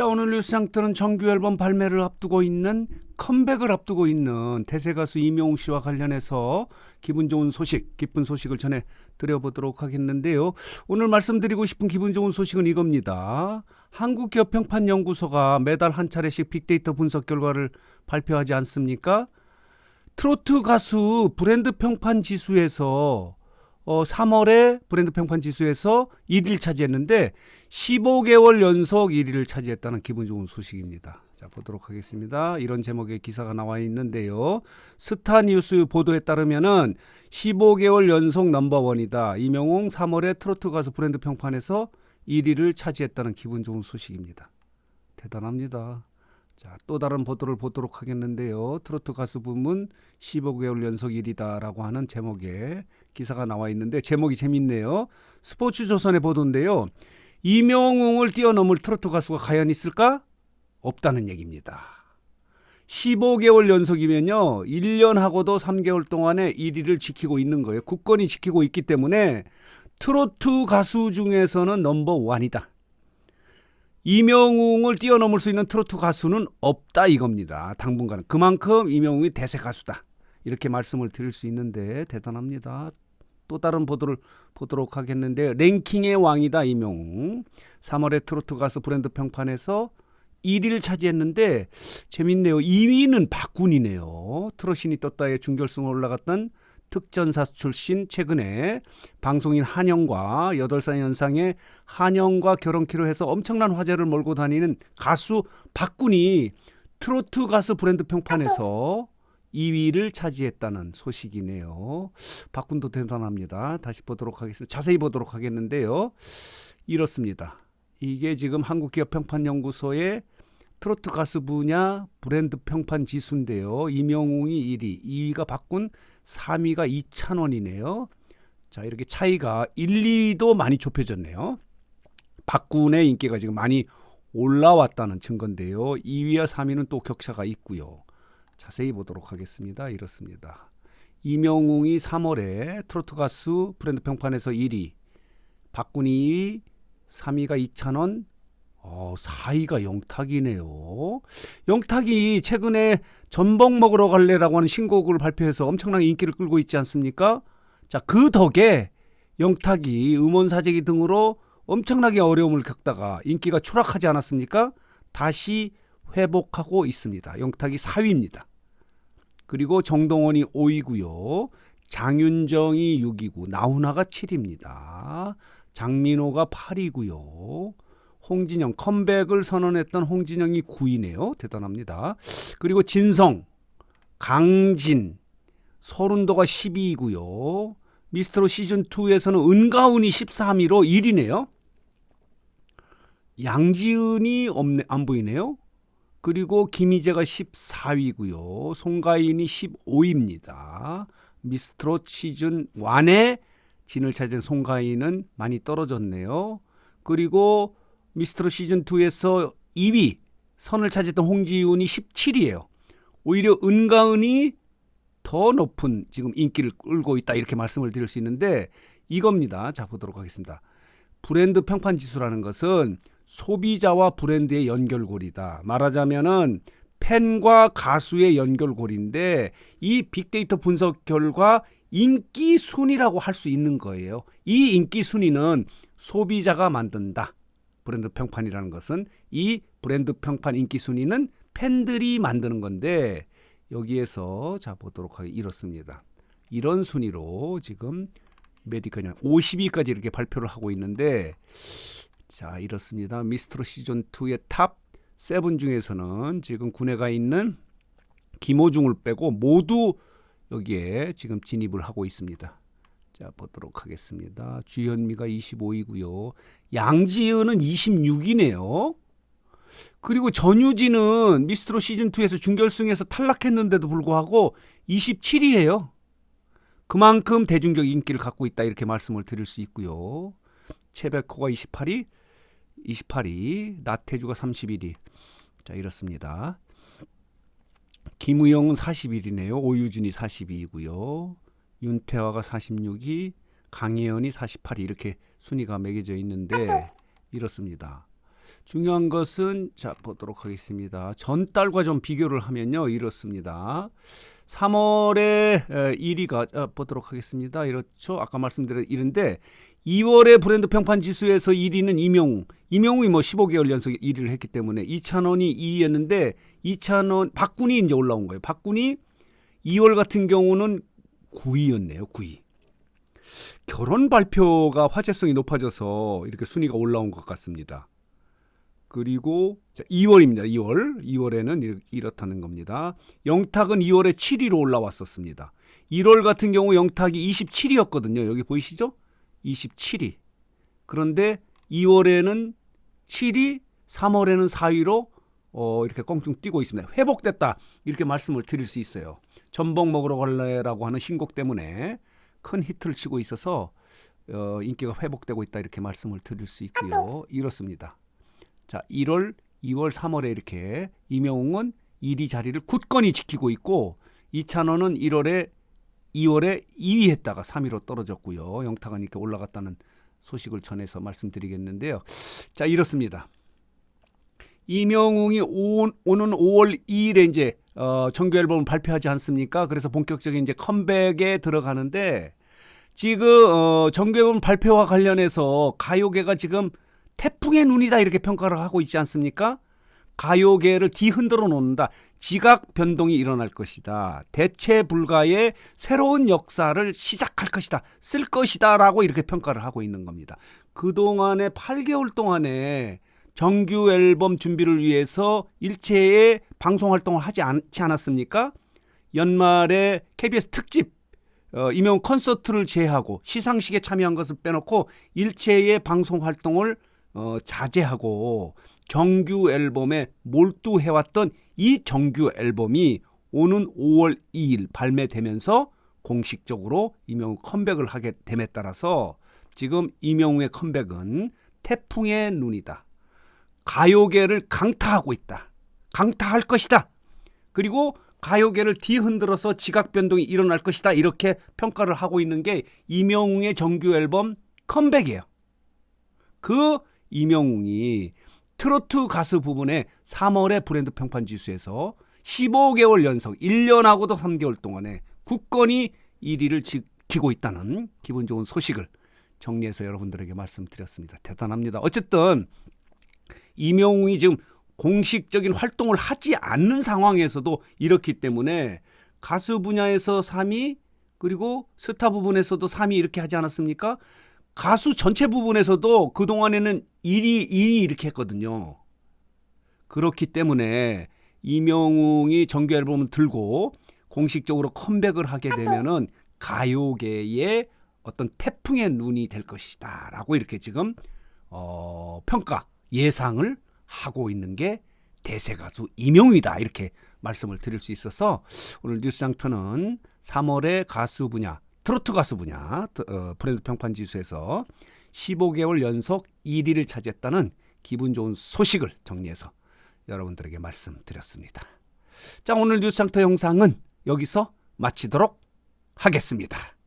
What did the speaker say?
자 오늘 뉴스장터는 정규 앨범 발매를 앞두고 있는 컴백을 앞두고 있는 대세 가수 이명웅 씨와 관련해서 기분 좋은 소식, 기쁜 소식을 전해 드려보도록 하겠는데요. 오늘 말씀드리고 싶은 기분 좋은 소식은 이겁니다. 한국기업평판연구소가 매달 한 차례씩 빅데이터 분석 결과를 발표하지 않습니까? 트로트 가수 브랜드 평판 지수에서 어, 3월에 브랜드 평판 지수에서 1위를 차지했는데 15개월 연속 1위를 차지했다는 기분 좋은 소식입니다. 자, 보도록 하겠습니다. 이런 제목의 기사가 나와 있는데요. 스타뉴스 보도에 따르면은 15개월 연속 넘버원이다. 이명웅 3월에 트로트 가수 브랜드 평판에서 1위를 차지했다는 기분 좋은 소식입니다. 대단합니다. 자, 또 다른 보도를 보도록 하겠는데요. 트로트 가수 부문 15개월 연속 1위다라고 하는 제목의 기사가 나와 있는데 제목이 재밌네요. 스포츠 조선의 보도인데요. 이명웅을 뛰어넘을 트로트 가수가 과연 있을까? 없다는 얘기입니다. 15개월 연속이면요. 1년하고도 3개월 동안에 1위를 지키고 있는 거예요. 국권이 지키고 있기 때문에 트로트 가수 중에서는 넘버 원이다. 이명웅을 뛰어넘을 수 있는 트로트 가수는 없다 이겁니다. 당분간은 그만큼 이명웅이 대세 가수다. 이렇게 말씀을 드릴 수 있는데 대단합니다. 또 다른 보도를 보도록 하겠는데 랭킹의 왕이다 이명웅. 3월에 트로트 가수 브랜드 평판에서 1위를 차지했는데 재밌네요. 2위는 박군이네요. 트로신이 떴다에 준결승 올라갔던 특전사 출신 최근에 방송인 한영과 8살 연상의 한영과 결혼키로 해서 엄청난 화제를 몰고 다니는 가수 박군이 트로트 가수 브랜드 평판에서 2위를 차지했다는 소식이네요. 박군도 대단합니다. 다시 보도록 하겠습니다. 자세히 보도록 하겠는데요. 이렇습니다. 이게 지금 한국기업 평판연구소의 트로트 가수 분야 브랜드 평판 지수인데요. 이명웅이 1위, 2위가 박군, 3위가 이찬원이네요. 자, 이렇게 차이가 1, 2위도 많이 좁혀졌네요. 박군의 인기가 지금 많이 올라왔다는 증거인데요. 2위와 3위는 또 격차가 있고요. 자세히 보도록 하겠습니다. 이렇습니다. 이명웅이 3월에 트로트 가수 브랜드 평판에서 1위, 박군이 2위, 3위가 이찬원, 어, 4위가 영탁이네요. 영탁이 최근에 전복 먹으러 갈래라고 하는 신곡을 발표해서 엄청나게 인기를 끌고 있지 않습니까? 자, 그 덕에 영탁이 음원 사재기 등으로 엄청나게 어려움을 겪다가 인기가 추락하지 않았습니까? 다시 회복하고 있습니다. 영탁이 4위입니다. 그리고 정동원이 5위고요. 장윤정이 6위고 나훈아가 7위입니다. 장민호가 8위고요. 홍진영 컴백을 선언했던 홍진영이 9위네요. 대단합니다. 그리고 진성, 강진, 서른도가 12위고요. 미스트로 시즌 2에서는 은가운이 13위로 1위네요. 양지은이 없네 안 보이네요. 그리고 김희재가 14위고요. 송가인이 15위입니다. 미스트롯 시즌 1에 진을 찾은 송가인은 많이 떨어졌네요. 그리고 미스트롯 시즌 2에서 2위 선을 차지했던 홍지윤이 17위예요. 오히려 은가은이 더 높은 지금 인기를 끌고 있다 이렇게 말씀을 드릴 수 있는데 이겁니다. 자 보도록 하겠습니다. 브랜드 평판 지수라는 것은 소비자와 브랜드의 연결고리다. 말하자면은 팬과 가수의 연결고리인데 이 빅데이터 분석 결과 인기 순위라고 할 수 있는 거예요. 이 인기 순위는 소비자가 만든다. 브랜드 평판이라는 것은 이 브랜드 평판 인기 순위는 팬들이 만드는 건데 여기에서 자 보도록 하기 이렇습니다. 이런 순위로 지금 메디컬이 50위까지 이렇게 발표를 하고 있는데 자 이렇습니다. 미스트로 시즌 2의 탑7 중에서는 지금 군에가 있는 김호중을 빼고 모두 여기에 지금 진입을 하고 있습니다. 자 보도록 하겠습니다. 주현미가 25위고요. 양지은은 26위네요. 그리고 전유진은 미스트로 시즌 2에서 준결승에서 탈락했는데도 불구하고 27위예요. 그만큼 대중적 인기를 갖고 있다 이렇게 말씀을 드릴 수 있고요. 최백호가 28위, 28위, 나태주가 31위. 자 이렇습니다. 김우영은 41위네요. 오유진이 42위고요. 윤태화가 46위, 강혜연이 48위 이렇게 순위가 매겨져 있는데 이렇습니다. 중요한 것은 자 보도록 하겠습니다. 전달과 좀 비교를 하면요 이렇습니다. 3월에 1위가 어, 보도록 하겠습니다. 이렇죠. 아까 말씀드린 이런데 2월에 브랜드 평판 지수에서 1위는 이명웅. 이명웅이 뭐 15개월 연속 1위를 했기 때문에 이찬원이 2위였는데 이찬원 박군이 이제 올라온 거예요. 박군이 2월 같은 경우는 9위였네요. 9위. 결혼 발표가 화제성이 높아져서 이렇게 순위가 올라온 것 같습니다. 그리고 자, 2월입니다. 2월. 2월에는 이렇다는 겁니다. 영탁은 2월에 7위로 올라왔었습니다. 1월 같은 경우 영탁이 27위였거든요. 여기 보이시죠? 27위. 그런데 2월에는 7위, 3월에는 4위로 어, 이렇게 껑충 뛰고 있습니다. 회복됐다. 이렇게 말씀을 드릴 수 있어요. 전복 먹으러 갈래라고 하는 신곡 때문에 큰 히트를 치고 있어서 어, 인기가 회복되고 있다 이렇게 말씀을 드릴 수 있고요. 이렇습니다. 자, 1월, 2월, 3월에 이렇게 이명웅은 1위 자리를 굳건히 지키고 있고 이찬원은 1월에 2월에 2위 했다가 3위로 떨어졌고요. 영탁은 이렇게 올라갔다는 소식을 전해서 말씀드리겠는데요. 자, 이렇습니다. 이명웅이 오, 오는 5월 2일에 이제 어, 정규 앨범을 발표하지 않습니까? 그래서 본격적인 이제 컴백에 들어가는데 지금 어, 정규 앨범 발표와 관련해서 가요계가 지금 태풍의 눈이다 이렇게 평가를 하고 있지 않습니까? 가요계를 뒤흔들어 놓는다. 지각 변동이 일어날 것이다. 대체 불가의 새로운 역사를 시작할 것이다. 쓸 것이다 라고 이렇게 평가를 하고 있는 겁니다. 그동안에 8개월 동안에 정규 앨범 준비를 위해서 일체의 방송 활동을 하지 않지 않았습니까? 연말에 KBS 특집 어, 임용 콘서트를 제외하고 시상식에 참여한 것을 빼놓고 일체의 방송 활동을 어, 자제하고 정규 앨범에 몰두해왔던 이 정규 앨범이 오는 5월 2일 발매되면서 공식적으로 이명우 컴백을 하게 됨에 따라서 지금 이명우의 컴백은 태풍의 눈이다. 가요계를 강타하고 있다. 강타할 것이다. 그리고 가요계를 뒤흔들어서 지각 변동이 일어날 것이다. 이렇게 평가를 하고 있는 게 이명웅의 정규 앨범 컴백이에요. 그 이명웅이 트로트 가수 부분에 3월의 브랜드 평판 지수에서 15개월 연속 1년하고도 3개월 동안에 굳건히 1위를 지키고 있다는 기분 좋은 소식을 정리해서 여러분들에게 말씀드렸습니다. 대단합니다. 어쨌든 이명웅이 지금 공식적인 활동을 하지 않는 상황에서도 이렇기 때문에 가수 분야에서 3위 그리고 스타 부분에서도 3위 이렇게 하지 않았습니까? 가수 전체 부분에서도 그동안에는 1위, 2위 이렇게 했거든요. 그렇기 때문에 이명웅이 정규 앨범을 들고 공식적으로 컴백을 하게 되면은 가요계의 어떤 태풍의 눈이 될 것이다라고 이렇게 지금 어, 평가 예상을 하고 있는 게 대세 가수 이명웅이다 이렇게 말씀을 드릴 수 있어서 오늘 뉴스장터는 3월의 가수 분야 트로트 가수 분야 어, 브랜드 평판 지수에서 15개월 연속 1위를 차지했다는 기분 좋은 소식을 정리해서 여러분들에게 말씀드렸습니다. 자 오늘 뉴스장터 영상은 여기서 마치도록 하겠습니다.